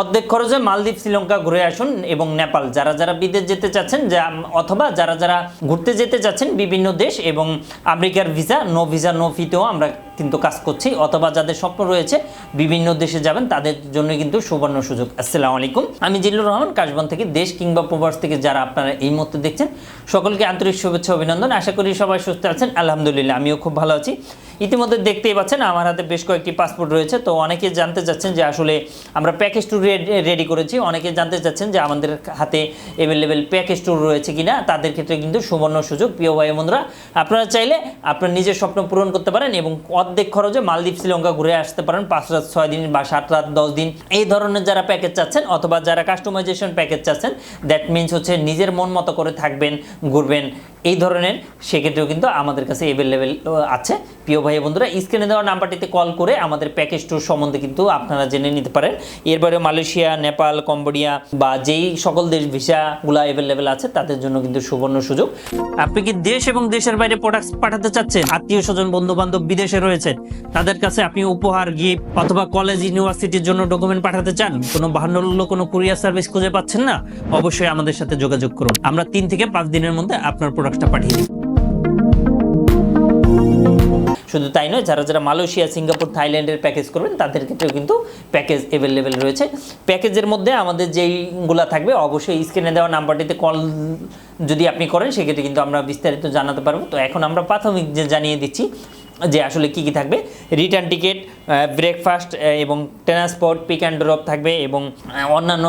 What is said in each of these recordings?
অর্ধেক খরচে মালদ্বীপ, শ্রীলঙ্কা ঘুরে আসুন এবং নেপাল। যারা যারা বিদেশ যেতে চাচ্ছেন, যা অথবা যারা যারা ঘুরতে যেতে চাচ্ছেন বিভিন্ন দেশ এবং আমেরিকার ভিসা, নো ভিসা, নো ফিতেও আমরা কিন্তু কাজ করছি, অথবা যাদের স্বপ্ন রয়েছে বিভিন্ন দেশে যাবেন, তাদের জন্য কিন্তু সুবর্ণ সুযোগ। আসসালামু আলাইকুম। আমি জিল্লুর রহমান, কাশবন থেকে দেশ কিংবা প্রবাস থেকে যারা আপনারা এই মুহূর্তে দেখছেন, সকলকে আন্তরিক শুভেচ্ছা, অভিনন্দন। আশা করি সবাই সুস্থ আছেন। আলহামদুলিল্লাহ, আমিও খুব ভালো আছি। ইতিমধ্যে দেখতেই পাচ্ছেন, আমার হাতে বেশ কয়েকটি পাসপোর্ট রয়েছে। তো অনেকে জানতে চাচ্ছেন যে আসলে আমরা প্যাকেজ ট্যুর রেডি করেছি। অনেকে জানতে চাচ্ছেন যে আমাদের হাতে অ্যাভেলেবেল প্যাকেজ ট্যুর রয়েছে কিনা, তাদের ক্ষেত্রে কিন্তু সুবর্ণ সুযোগ। প্রিয় ভাই বন্ধুরা আপনারা চাইলে আপনার নিজের স্বপ্ন পূরণ করতে পারেন এবং অর্ধেক খরচে মালদ্বীপ, শ্রীলঙ্কা ঘুরে আসতে পারেন। পাঁচ রাত, ছয় দিন বা সাত রাত, দশ দিন। এই ধরনের যারা প্যাকেজ চাচ্ছেন অথবা যারা কাস্টমাইজেশন প্যাকেজ চাচ্ছেন দ্যাট মিনস হচ্ছে নিজের মন মতো করে থাকবেন, ঘুরবেন। এই ধরনের, সেক্ষেত্রেও কিন্তু আমাদের কাছে অ্যাভেলেবেল আছে। প্রিয় ভাই বন্ধুরা স্ক্রিনে দেওয়া নাম্বারটিতে কল করে আমাদের প্যাকেজ ট্যুর সম্বন্ধে কিন্তু আপনারা জেনে নিতে পারেন। এরপরে মালয়েশিয়া, নেপাল, কম্বোডিয়া বা যেই সকল দেশ ভিসাগুলো অ্যাভেলেবেল আছে, তাদের জন্য কিন্তু সুবর্ণ সুযোগ। আপনি কি দেশ এবং দেশের বাইরে প্রোডাক্টস পাঠাতে চাচ্ছেন? আত্মীয় স্বজন বন্ধু বান্ধব বিদেশে রয়েছে, তাদের কাছে আপনি উপহার গিফট অথবা কলেজ ইউনিভার্সিটির জন্য ডকুমেন্ট পাঠাতে চান? কোনো বাহান্ন কোনো কুরিয়ার সার্ভিস খুঁজে পাচ্ছেন না? অবশ্যই আমাদের সাথে যোগাযোগ করুন। আমরা তিন থেকে পাঁচ দিনের মধ্যে আপনার প্রোডাক্টটা পাঠিয়ে দিই। শুধু তাই নয়, যারা যারা মালয়েশিয়া, সিঙ্গাপুর, থাইল্যান্ডের প্যাকেজ করবেন, তাদের ক্ষেত্রেও কিন্তু প্যাকেজ অ্যাভেলেবেল রয়েছে। প্যাকেজের মধ্যে আমাদের যেইগুলা থাকবে, অবশ্যই স্ক্রিনে দেওয়া নাম্বারটিতে কল যদি আপনি করেন, সেক্ষেত্রে কিন্তু আমরা বিস্তারিত জানাতে পারব। তো এখন আমরা প্রাথমিক যে জানিয়ে দিচ্ছি যে আসলে কি কি থাকবে? রিটার্ন টিকিট ব্রেকফাস্ট এবং ট্রান্সপোর্ট পিক অ্যান্ড ড্রপ থাকবে এবং অন্যান্য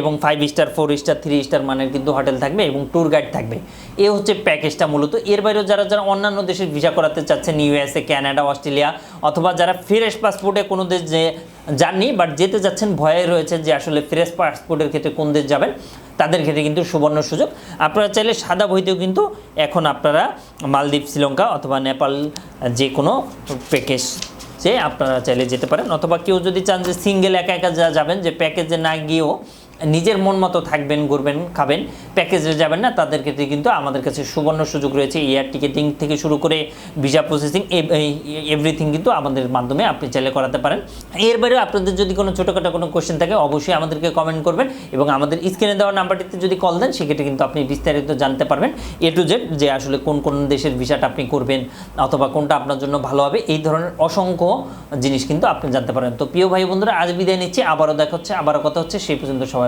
এবং five star four star three star মানের কিন্তু হোটেল থাকবে এবং ট্যুর গাইড থাকবে। এ হচ্ছে প্যাকেজটা মূলত। এর বাইরেও যারা যারা অন্যান্য দেশের ভিসা করাতে চাচ্ছেন ইউএসএ ক্যানাডা অস্ট্রেলিয়া অথবা যারা ফ্রেশ পাসপোর্টে কোনো দেশ যে যাননি বাট যেতে যাচ্ছেন, ভয়ে রয়েছে যে আসলে ফ্রেশ পাসপোর্টের ক্ষেত্রে কোন দেশ যাবেন, তাদের ক্ষেত্রে কিন্তু সুবর্ণ সুযোগ। আপনারা চাইলে সাদা বইতেও কিন্তু এখন আপনারা মালদ্বীপ, শ্রীলঙ্কা অথবা নেপাল যে কোনো প্যাকেজ যে আপনারা চাইলে যেতে পারেন, অথবা কেউ যদি চান যে সিঙ্গেল একা একা যাবেন, যে প্যাকেজে না গিয়েও নিজের মন মতো থাকবেন, ঘুরবেন, খাবেন, প্যাকেজে যাবেন না, তাদের ক্ষেত্রে কিন্তু আমাদের কাছে সুবর্ণ সুযোগ রয়েছে। এয়ার টিকেটিং থেকে শুরু করে ভিসা প্রসেসিং এভরিথিং কিন্তু আমাদের মাধ্যমে আপনি চাইলে করাতে পারেন। এর বাইরেও আপনাদের যদি কোনো ছোটোখাটো কোনো কোশ্চেন থাকে, অবশ্যই আমাদেরকে কমেন্ট করবেন এবং আমাদের স্ক্রিনে দেওয়া নাম্বারটিতে যদি কল দেন, সেক্ষেত্রে কিন্তু আপনি বিস্তারিত জানতে পারবেন। এ টু জেড যে আসলে কোন কোন দেশের ভিসাটা আপনি করবেন অথবা কোনটা আপনার জন্য ভালো হবে, এই ধরনের অসংখ্য জিনিস কিন্তু আপনি জানতে পারেন তো প্রিয় ভাই বন্ধুরা, আজ বিদায় নিচ্ছি। আবারও দেখা হচ্ছে, আবারও কথা হচ্ছে, সেই পর্যন্ত সবাই